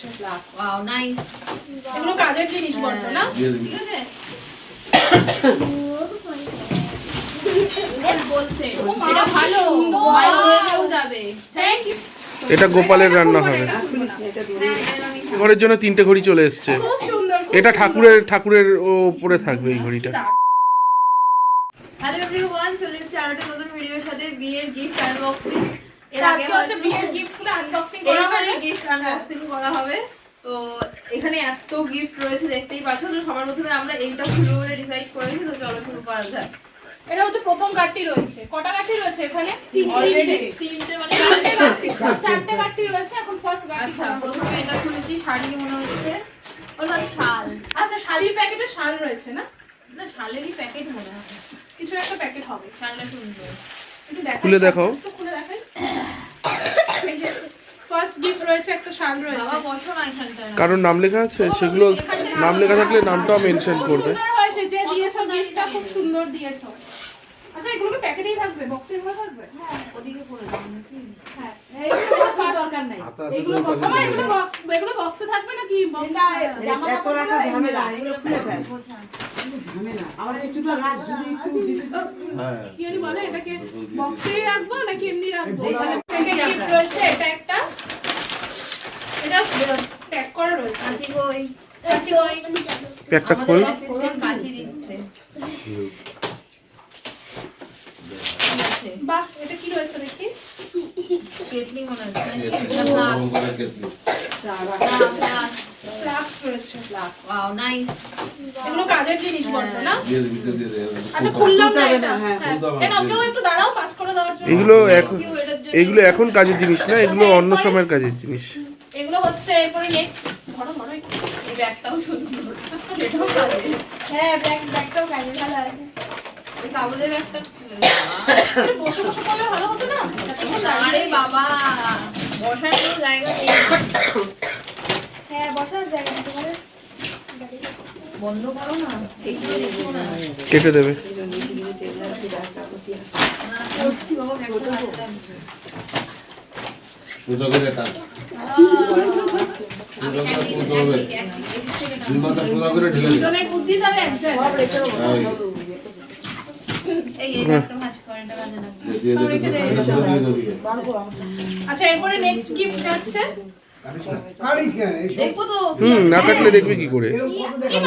Wow nice এগুলো কাজের জিনিস বলতো না? ঠিক আছে। এটা গোপালের রান্না হবে। ঘরের জন্য তিনটে ঘড়ি চলে এসছে। এটা। ঠাকুরের ঠাকুরের উপরে থাকবে এই ঘড়িটা। হ্যালো এভরিওয়ান চলে এসেছি আরও একটা নতুন ভিডিওর সাথে। বিয়ের গিফট আনবক্সিং এর আগে হচ্ছে বিয়ের গিফট আনবক্সিং করা হবে। গিফট আনবক্সিং করা হবে। তো এখানে এত গিফট রয়েছে দেখতেই পাচ্ছ। তো সবার প্রথমে আমরা এইটা খুলবো বলে ডিসাইড করেছি তো চলো শুরু করা যাক। এটা হচ্ছে প্রথম কার্ডটি রয়েছে। কটা কার্ডটি রয়েছে এখানে? অলরেডি তিনটে। মানে চারটে কার্ডটি রয়েছে। এখন ফার্স্ট আচ্ছা প্রথমে এটা খুলেছি শাড়ি মনে হচ্ছে। ওটা শাল। আচ্ছা শাড়ির প্যাকেটে শাল রয়েছে না? না শালেরই প্যাকেট মনে হয়। কিছু একটা প্যাকেট হবে। শালটা সুন্দর। খুলে দেখাও। কারোর নাম লেখা আছে সেগুলো নাম লেখা থাকলে নামটাও মেনশন করবে। সুন্দর হয়েছে যে দিয়েছ গিফটটা খুব সুন্দর দিয়েছ। আচ্ছা এগুলো কি প্যাকেটেই থাকবে বক্সে এগুলো থাকবে? হ্যাঁ ওদিকে পড়ে যাবে নাকি হ্যাঁ দরকার নাই। এগুলো বক্স এগুলো বক্সে থাকবে নাকি বক্স এত রাখা ঝামেলা এগুলো খুলে যায়। ঝামেলা আবার কিছুটা রাখ যদি একটু দিতে কি জানি বলে এটাকে বক্সেই রাখব নাকি এমনি রাখব? এখানে রয়েছে এটা একটা। এটা প্যাক করা রয়েছে। আচ্ছা ওই প্যাকটা খোল। দিচ্ছে? বাহ এটা কি রয়েছে দেখি কেটলি মনে হচ্ছে না, না, flask। ফ্লাক্স রয়েছে Wow, nice. এগুলো কাজের জিনিস বলতো না দে। আচ্ছা খুললাম না এটা হ্যাঁ, হ্যাঁ খুলতে হবে এ নাও না, কেউ একটু দাঁড়াও পাস করে দেওয়ার জন্য এগুলো এখন। এগুলো এখন কাজের জিনিস না এগুলো অন্য সময়ের কাজের জিনিস এগুলো হচ্ছে এরপরে নেক্সট ধরো ধরো এই ব্যাগটাও সুন্দর। এটাও কাজের। হ্যাঁ ব্যাগ ব্যাগটাও কাজে ভালো আছে এই কাগজের। এটা বসে বসে করলে ভালো হতো না আরে বাবা বসার কোনো জায়গা নেই হ্যাঁ বসার জায়গা বলো বন্ধ করো না কেটে দেবে। সোজা করে। আমি সোজা করে তুলতে হবে। দুই মাথা সোজা করে ঢেলে। দুজনের বুদ্ধি দিবি। আচ্ছা এরপরে নেক্সট গিফট যাচ্ছে। হুম না কাটলে দেখবে কি করে?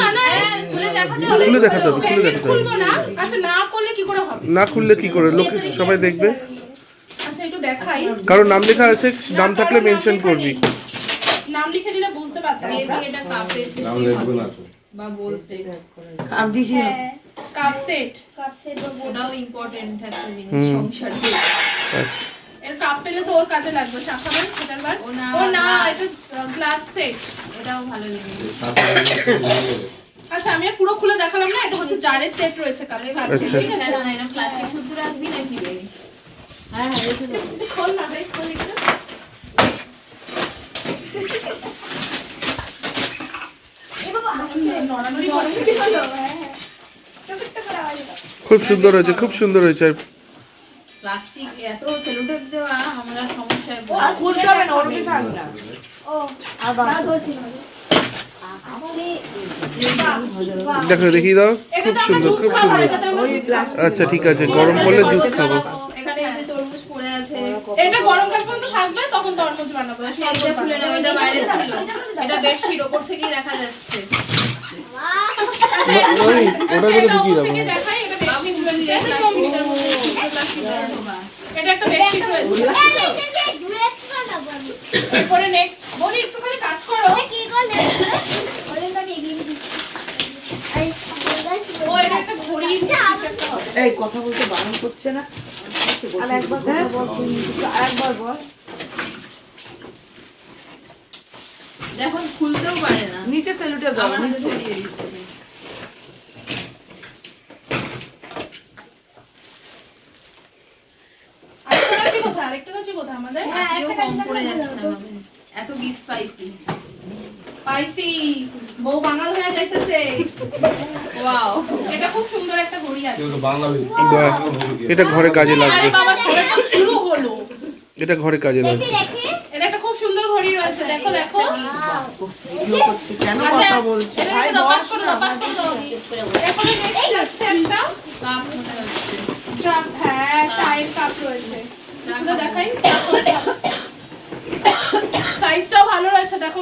মানা? খুলে দেখাতে হবে। খুলে দেখাতে হবে খুলে প্যাকেট দেখাতে হবে। খুলবো না? আচ্ছা না করলে কি করে হবে? না খুললে কি করে? লোক সবাই দেখবে। আচ্ছা একটু দেখাই। কারোর নাম লেখা আছে নাম থাকলে মেনশন করবি। নাম লিখে দিলে বুঝতে পারতাম। এটা কাপের নাম থেকেই না তো। বা কাপ দিছি। হ্যাঁ। কাপ সেট কাপ সেট ওটাও ইম্পর্টেন্ট একটা জিনিস। আচ্ছা এর কাপ পেলে তো ওর কাজে লাগবে শাখাবার সেটার বার? ও না। এটা গ্লাস সেট এটাও ভালো জিনিস। আচ্ছা আমি পুরো খুলে দেখালাম না এটা হচ্ছে জারের সেট রয়েছে কাপের আচ্ছা। ঠিক আছে? না এটা প্লাস্টিক শুদ্ধ রাখবি নাকি হ্যাঁ হ্যাঁ খোল না ভাই খোল একটু নড়ানড়ি করে ছোট্ট করে আওয়াজ দাও খুব সুন্দর হয়েছে খুব সুন্দর হয়েছে। প্লাস্টিক এত সেলোটেপ দেওয়া আমরা সমস্যায় খুলতে হবে না ওরকমই থাক না। ও আর ধরছি দেখো দেখিয়ে দাও খুব সুন্দর খুব সুন্দর। আচ্ছা ঠিক আছে গরম করলে জুস খাব। এটা গরমকাল পর্যন্ত থাকবে তখন তরমুজ বানাবো। এটা খুলে নাও এটা বাইরে ছিল এটা বেডশিট ওপর থেকেই দেখা যাচ্ছে। ঢুকিয়ে এটা একটা বেডশিট রয়েছে নেক্সট বলি একটুখানি কাজ করো। এই কথা বলতে বারণ করছে না। আর একবার কথা বল আর একবার বল। দেখুন খুলতেও পারে না। নিচে সেলুটে দাও নিচে ধরিয়ে দিচ্ছে আরেকটা কাছে কোথায় আরেকটা কাছে কোথায় আমাদের কম পড়ে যাচ্ছে আমাদের। এত গিফট পাইছি। পাইছি। বউ বাঙাল হয়ে যাইতেছে। ওয়াও। এটা খুব সুন্দর একটা ঘড়ি আছে। এটা ঘরে কাজে লাগবে। বাবা শুরু হলো। এটা ঘরে কাজে লাগবে। এটা একটা খুব সুন্দর ঘড়ি রয়েছে। দেখো দেখো। ভিডিও করছে কেন আচ্ছা, কথা বলছে? ভাই করে করে দাও। একটা। কাপ মনে হচ্ছে হ্যাঁ, চায়ের কাপ রয়েছে। এগুলো দেখাই। সাইজটাও ভালো রয়েছে দেখো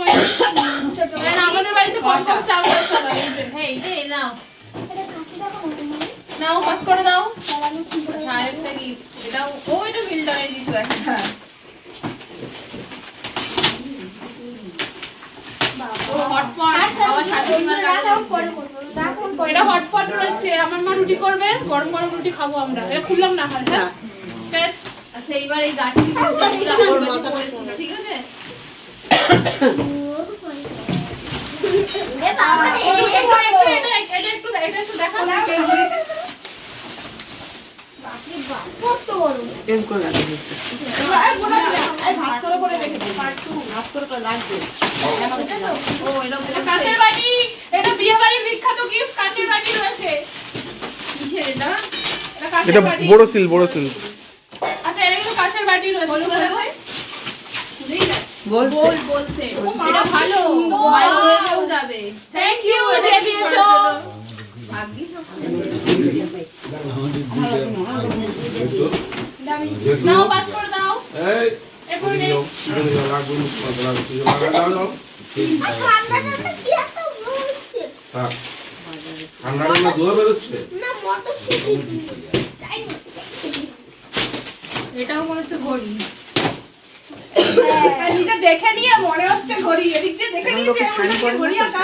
আমাদের বাড়িতে কম কম চাল হয়। হ্যাঁ এই নাও। নাও পাস করে দাও। আচ্ছা আরেকটা গিফট এটাও ও এটা বিল্ডারের কিছু একটা ও হটপট আচ্ছা আমার এটা হটপট রয়েছে। মা রুটি করবে গরম গরম রুটি খাব আমরা। এটা খুললাম না হাল হ্যাঁ? আচ্ছা এইবার এই গাঠি ঠিক আছে কাঁচের বাটি এটা বিয়ে বাড়ির বিখ্যাত গিফট কাঁচের বাটি রয়েছে এটা বড় সিল বড় সিল আচ্ছা এটা কিন্তু কাঁচের বাটি রয়েছে বলো, বলো বলো। ভুলেই যাচ্ছি। বলছে গোল গোল সেট ও মা, এটা ভালো। মাইক্রোওয়েভেও যাবে। থ্যাংক ইউ দিয়ে দিয়েছ। নাও পাস করে দাও। এই এরপরে নেই লাগবে লাগবে দাও দাও ঠান্ডাটা কি এত বলছে থাক। ঠান্ডাটা না ধোয়া বেরোচ্ছে না মতো এটাও মনে হচ্ছে ঘড়ি। নিজে দেখে নিয়ে মনে হচ্ছে ঘড়ি এদিক দিয়ে দেখে নিয়েছে ঘড়ি আঁকা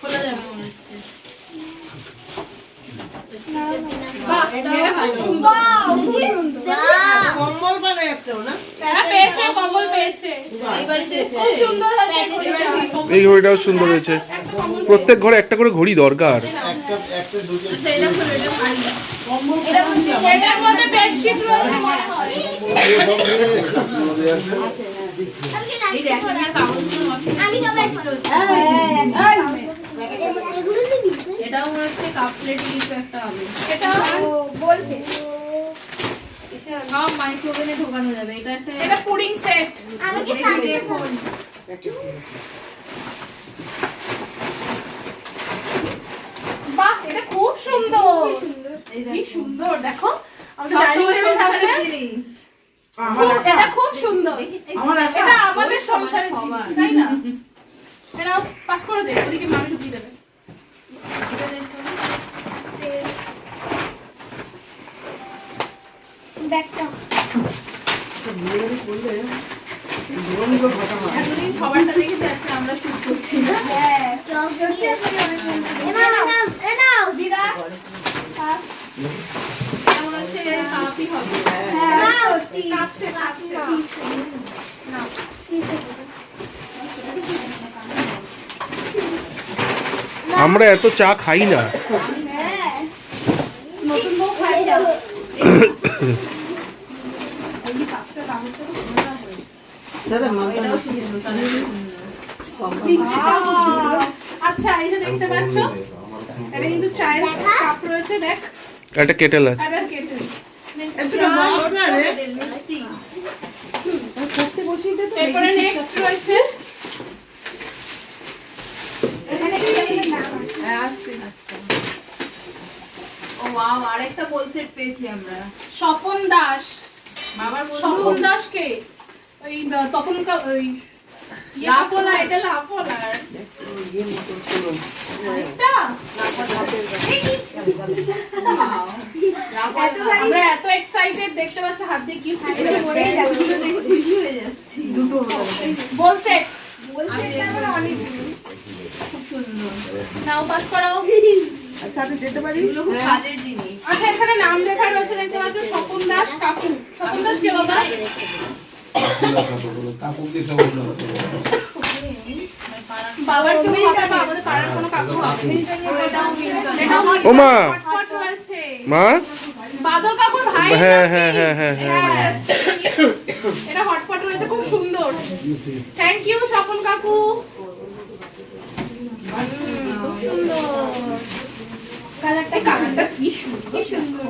খোলা যাবে মনে হচ্ছে। এই ঘড়িটাও সুন্দর হয়েছে। প্রত্যেক ঘরে একটা করে ঘড়ি দরকার। আমি এটাও মনে হচ্ছে কাপ প্লেট কিছু একটা হবে। এটা বলছে। সব মাইক্রোওভেনে ঢোকানো যাবে। এটা একটা এটা পুডিং সেট আমাকে রেখে বাহ এটা খুব সুন্দর। কি দেখো। সুন্দর দেখো এটা খুব সুন্দর। এটা আমাদের জিনিস, তাই না? এটা পাস করে দে ওদিকে মামি ঢুকিয়ে দেবে এটা দেখো। ব্যাগটা। হয় এতদিন সবারটা দেখেছি আজকে আমরা শুট করছি না। হ্যাঁ। চল জড়িয়ে এনা এনা এনা দিদা। এটা হচ্ছে কাপই হবে। হ্যাঁ। কাপছে কাপছে না আমরা এত চা খাই না। হ্যাঁ। নতুন বউ খাইছে দাদা মালটা এটাও সুন্দর তাহলে আচ্ছা এই যে দেখতে পাচ্ছ এটা কিন্তু চায়ের কাপ রয়েছে দেখ। একটা কেটেল আছে। আর কেটে এরপরে নেক্সট রয়েছে। এখানে কি না হ্যাঁ আরেকটা পেয়েছি আমরা। স্বপন দাস। বাবার স্বপন দাস কে ওই তপন কা- ওই লাপোলা এটা? আমরা এত এক্সাইটেড দেখতে পাচ্ছি হাত দিয়ে কি খুশি হয়ে যাচ্ছি। দুটো বল দেখব। খুব নাও পাস করো। আচ্ছা আমি যেতে পারি? খুব কাজের জিনিস। আচ্ছা এখানে নাম লেখা রয়েছে দেখতে পাচ্ছ স্বপন দাস কাকু। স্বপন দাস কে বাবা? কাপড় দিয়ে সব বাবার তুমি হবে বা আমাদের পাড়ার কোনো কাকু হবে ও এটাও মিলন এটাও ও মা? মা বাদল কাকুর ভাই হ্যাঁ হ্যাঁ হ্যাঁ হ্যাঁ হ্যাঁ হ্যাঁ। এটা হটপট রয়েছে খুব সুন্দর। থ্যাংক ইউ স্বপন কাকু। খুব সুন্দর কালারটা কালারটা কি সুন্দর। কি সুন্দর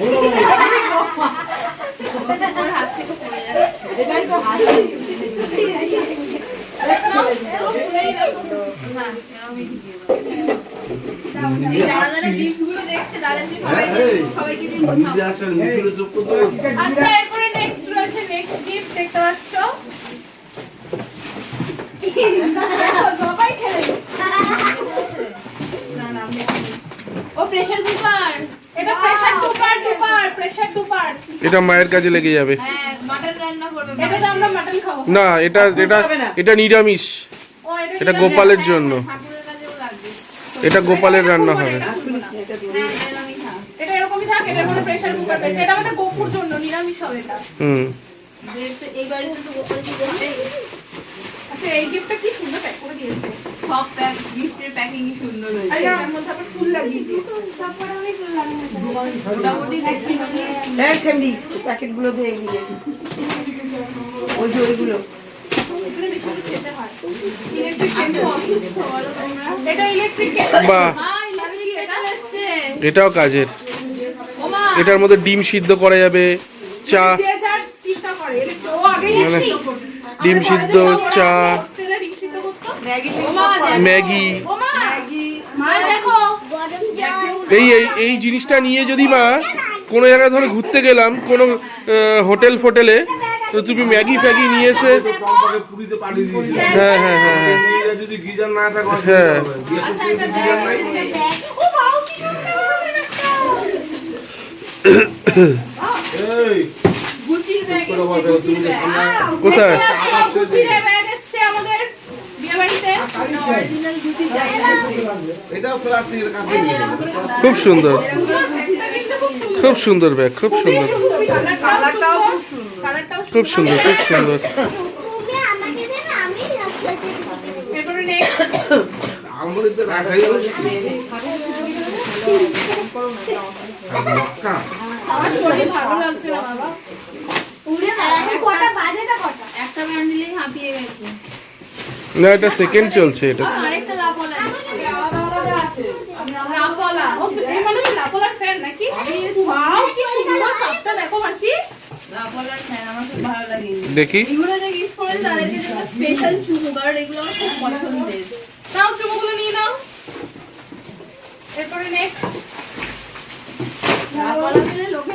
ওর হাত থেকে পড়ে যাচ্ছে এটাই তো হাসি এই যারা যারা gift গুলো দেখছে সবাইকে এই। সবাইকে দিয়ে নিজে বোঝাও আসেন মিঠুরে চুপ করতে হবে। আচ্ছা এরপরে নেক্সট রয়েছে নেক্সট গিফট দেখতে পাচ্ছ সবাই খেলে ও প্রেসার কুকার এটা pressure cooker cooker pressure cooker এটা মায়ের কাজে লেগে যাবে। না, এটা এটা এটা নিরামিষ। এটা গোপালের জন্য। এটা গোপালের রান্না হবে। হুম। আচ্ছা এই গিফটটা কি সুন্দর প্যাক করে দিয়েছে? সব প্যাক গিফটের প্যাকিং সুন্দর আর হয়েছে এর মধ্যে আবার ফুল লাগিয়ে দিয়েছে। তারপরে আমি করলাম মোটামুটি দেখছি মানে হ্যাঁ সেমনি প্যাকেটগুলো দিয়ে এগিয়ে ওই যে ওইগুলো। হয়। এটাও কাজের। এটার মধ্যে ডিম সিদ্ধ করা যাবে চা। মানে। ডিম সিদ্ধ, চা। ম্যাগি এই এই এই জিনিসটা নিয়ে যদি মা কোনো জায়গায় ধরো ঘুরতে গেলাম কোনো হোটেল ফোটেলে তো তুমি ম্যাগি ফ্যাগি নিয়ে এসে। হ্যাঁ হ্যাঁ হ্যাঁ হ্যাঁ। হ্যাঁ। কোথায় আচ্ছা, গুচির ব্যাগ এসছে আমাদের বিয়ে বাড়িতে অরিজিনাল গুচি চাই না এটাও প্লাস্টিকের কাছে এই যে এরকম করে দাও। খুব সুন্দর এরকম করে গুচির ব্যাগ কিন্তু খুব সুন্দর খুব সুন্দর ব্যাগ খুব খুবই সুন্দর সুন্দর কালারটাও খুব সুন্দর কালারটাও খুব সুন্দর খুব সুন্দর তুমি আমাকে দে না আমি রাস্তাতে এরপরে নেক্সট আমরিতে রাখাই যাবে মক্কা আমার শরীর ভালো লাগছে না বাবা না কটা একটা ব্যান্ডেলেই হাঁপিয়ে গেছে। না এটা সেকেন্ড চলছে এটা মানে দেখো নাও চুমুগুলো নিয়ে নাও এরপরে নেক্সট লোকে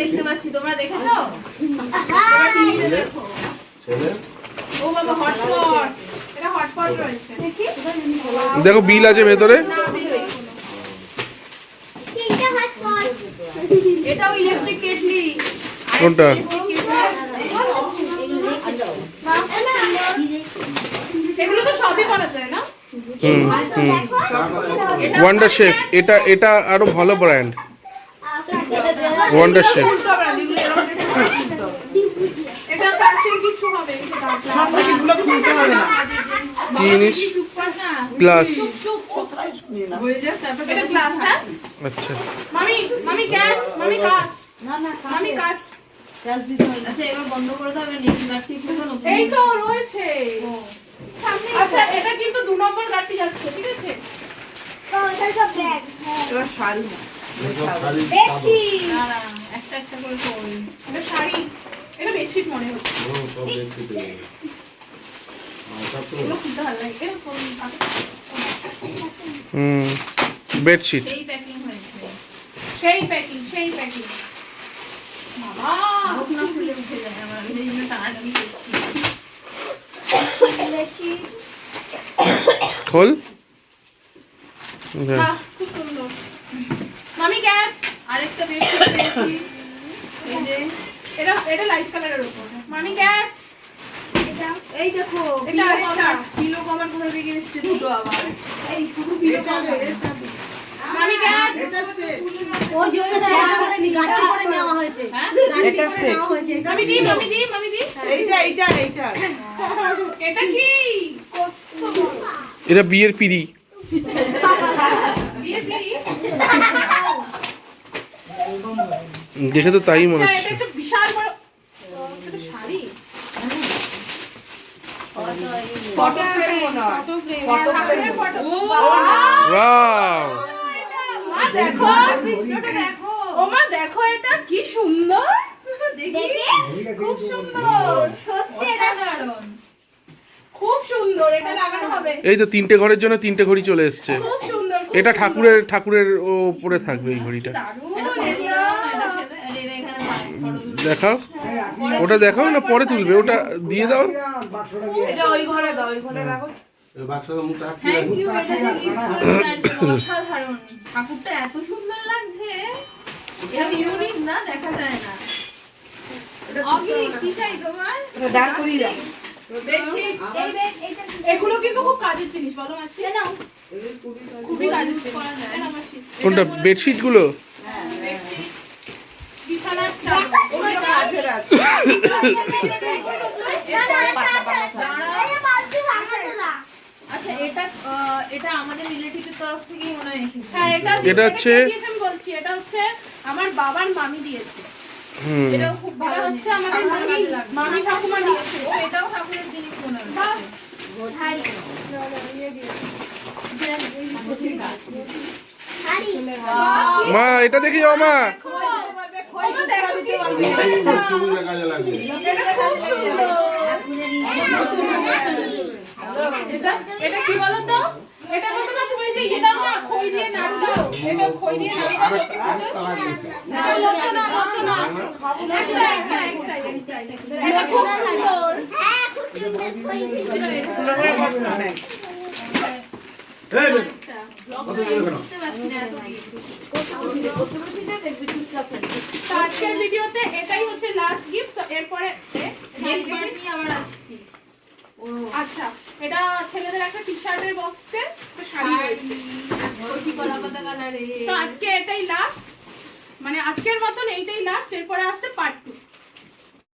দেখতে পাচ্ছি তোমরা দেখেছ? তোমরা টিভিতে দেখো ও বাবা এটা হটপট রয়েছে। দেখো। বিল আছে ভেতরে। এটাও ইলেকট্রিক কেটলি। কোনটা? এগুলো তো সবই করা যায় না? হুম হুম। ওয়ান্ডার শেফ এটা এটা আরও ভালো ব্র্যান্ড ওয়ান্ডার কি জিনিস? গ্লাস গ্লাস হ্যাঁ আচ্ছা। মামি মামি ক্যাচ মামি কাচ না না মামি কাচ আচ্ছা এবার বন্ধ করে দাও এবার এই তো রয়েছে। আচ্ছা এটা কিন্তু দু নম্বর গাড়ি যাচ্ছে ঠিক আছে? ও এটা সব ব্যাগ হ্যাঁ। না এসব শাড়ি দেখছি দাঁড়া একটা একটা করে করি এটা শাড়ি এটা বেডশিট। মনে হচ্ছে ও, সব এগুলো ভালো লাগে হুম সেই প্যাকিং হয়েছে। সেই প্যাকিং সেই প্যাকিং বাবা! মুখ খুলে উঠে যায় আমার সেই জন্য টানাটানি করছি। দেখছি খোল। খুব সুন্দর। মামি ক্যাচ আরেকটা বেডশিট পেয়েছি। এই যে এটা এটা লাইট কালারের উপর। মামি ক্যাচ এটা এই দেখো এটা পিলো আরেকটা। কভার পিলো কভার কোথা থেকে এসছে দুটো আবার। এই শুধু পিলো কভার মামি ক্যাচ ওই যে ওই জায়গা করে নি করে নেওয়া হয়েছে। গাড়ি করে নেওয়া হয়েছে। মামি দি মামি দি মামি দি। এইটা এইটা এইটা। এটা কি? এটা বিয়ের পিড়ি বিয়ে বিয়ে দেখে তো তাই মনে আচ্ছা, হচ্ছে। এটা একটা বিশাল বড় ও, এটা sari. Photo frame photo frame. ও Wow! মা দেখো ভিডিওটা দেখো। ও মা দেখো এটা কি সুন্দর। খুব সুন্দর। সত্যি এটা দারুণ। খুব সুন্দর এটা লাগানো হবে। এই তো তিনটে ঘরের জন্য তিনটে ঘড়ি চলে এসছে। খুব সুন্দর খুব এটা ঠাকুরের ঠাকুরের ওপরে থাকবে এই ঘড়িটা দারুণ এটা photo এটা। তুলে দাও না, এটা ফেলে- আরে এটা এখানে থাক, photo তুলে দেখাও। ওটা দেখাও না পরে তুলবে? ওটা দিয়ে দাও। এটা ওই ঘরে দাও ওই ঘরে রাখো। এই বাক্সটা মুখটা আটকে থ্যাংক রাখুন। ইউ এটা যে গিফট করেছে তার জন্য অসাধারণ ঠাকুরটা এত সুন্দর লাগছে না দেখা যায় না। অগি কি চাই তোমার? এটা দাঁড় করিয়ে দাও। বেডশিট এই বেড এইটা এগুলো কিন্তু খুব কাজের জিনিস বলো মাসি। খুবই কাজের করা যায়। কোনটা? বেডশিটগুলো বেডশিট বিছানার চাদর ওগুলো কাজের আছে আচ্ছা এটা আহ, এটা আমাদের রিলেটিভের তরফ থেকেই মনে হয় এসেছে হ্যাঁ এটা এটা হচ্ছে- কে দিয়েছে আমি বলছি এটা হচ্ছে আমার বাবার মামি দিয়েছে। এটাও খুব ভালো হচ্ছে। আমাদের মামি কাজে মামি ঠাকুমা দিয়েছে। এটাও ঠাকুরের জিনিস মনে মা এটা দেখে মা। এটা খুব সুন্দর। কি বলো তো এটা বলতে না তুমি যে ইয়ে দাও না খই দিয়ে নাড়ু দাও। এটা খই দিয়ে নাড়ু দাও আরেকটা লাগবে না লোচনা লোচনা। লোচনা হ্যাঁ একটাই একটাই এটা খুব সুন্দর। এই বে, কত দিলে কেন? বুঝতে পারছি না। এত কি তো আজকের ভিডিওতে এটাই হচ্ছে লাস্ট গিফট এরপরে এ, নেক্সট বার নিয়ে আবার আসছি। ও। আচ্ছা এটা ছেলেদের একটা টি শার্টের বক্সতে তো শাড়ি আজকে এটাই লাস্ট মানে আজকের মতন এইটাই লাস্ট এরপরে আসছে পার্ট